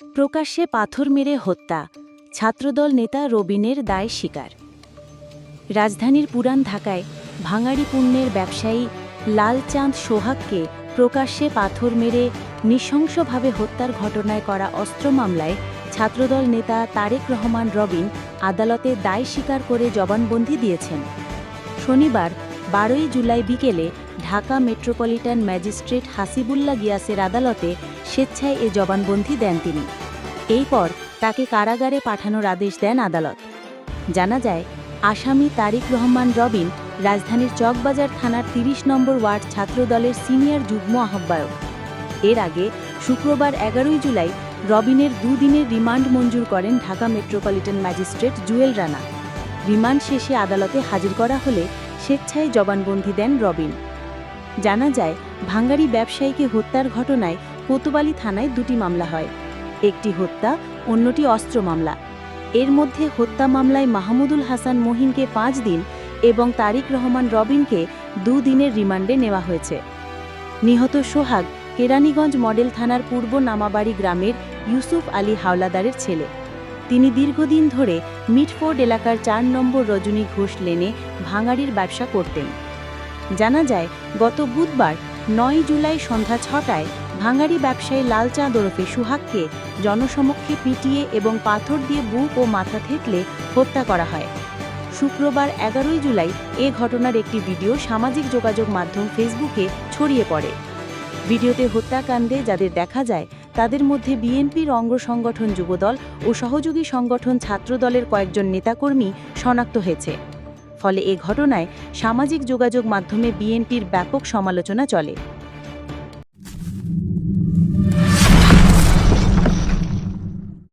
প্রকাশ্যে পাথর মেরে হত্যা, ছাত্রদল নেতা রবিনের দায় স্বীকার। রাজধানীর পুরান ঢাকায় ভাঙাড়ি পুণ্যের ব্যবসায়ী লালচাঁদ সোহাগকে প্রকাশ্যে পাথর মেরে নৃশংসভাবে হত্যার ঘটনায় করা অস্ত্র মামলায় ছাত্রদল নেতা তারেক রহমান রবিন আদালতে দায় স্বীকার করে জবানবন্দি দিয়েছেন। শনিবার, বারোই জুলাই বিকেলে ঢাকা মেট্রোপলিটন ম্যাজিস্ট্রেট হাসিবুল্লাহ গিয়াসের আদালতে স্বেচ্ছায় এ জবানবন্দি দেন তিনি। এরপর তাকে কারাগারে পাঠানোর আদেশ দেন আদালত। জানা যায়, আসামি তারিক রহমান রবিন রাজধানীর চকবাজার থানার ৩০ নম্বর ওয়ার্ড ছাত্রদলের সিনিয়র যুগ্ম আহ্বায়ক। এর আগে শুক্রবার এগারোই জুলাই রবিনের দুদিনের রিমান্ড মঞ্জুর করেন Dhaka metropolitan magistrate Jewel Rana. Remand শেষে আদালতে হাজির করা হলে স্বেচ্ছায় জবানবন্দি দেন রবিন। জানা যায়, ভাঙ্গারি ব্যবসায়ীকে হত্যার ঘটনায় কোতোয়ালি থানায় দুটি মামলা হয়। একটি হত্যা, অন্যটি অস্ত্র মামলা। এর মধ্যে হত্যা মামলায় মাহমুদুল হাসান মহিনকে পাঁচ দিন এবং তারিক রহমান রবিনকে দুদিনের রিমান্ডে নেওয়া হয়েছে। নিহত সোহাগ কেরানীগঞ্জ মডেল থানার পূর্ব নামাবাড়ি গ্রামের ইউসুফ আলী হাওলাদারের ছেলে। তিনি দীর্ঘদিন ধরে মিটফোর্ড এলাকার চার নম্বর রজনী ঘোষ লেনে ভাঙাড়ির ব্যবসা করতেন। জানা যায়, গত বুধবার নয় জুলাই সন্ধ্যা ছটায় ভাঙাড়ি ব্যবসায়ী লালচাঁদ ওরফে সুহাগকে জনসমক্ষে পিটিয়ে এবং পাথর দিয়ে বুক ও মাথা থেতলে হত্যা করা হয়। শুক্রবার এগারোই জুলাই এ ঘটনার একটি ভিডিও সামাজিক যোগাযোগ মাধ্যম ফেসবুকে ছড়িয়ে পড়ে। ভিডিওতে হত্যাকাণ্ডে যাদের দেখা যায়, তাদের মধ্যে বিএনপির অঙ্গ সংগঠন যুবদল ও সহযোগী সংগঠন ছাত্রদলের কয়েকজন নেতাকর্মী শনাক্ত হয়েছে। ফলে এ ঘটনায় সামাজিক যোগাযোগ মাধ্যমে বিএনপির ব্যাপক সমালোচনা চলে।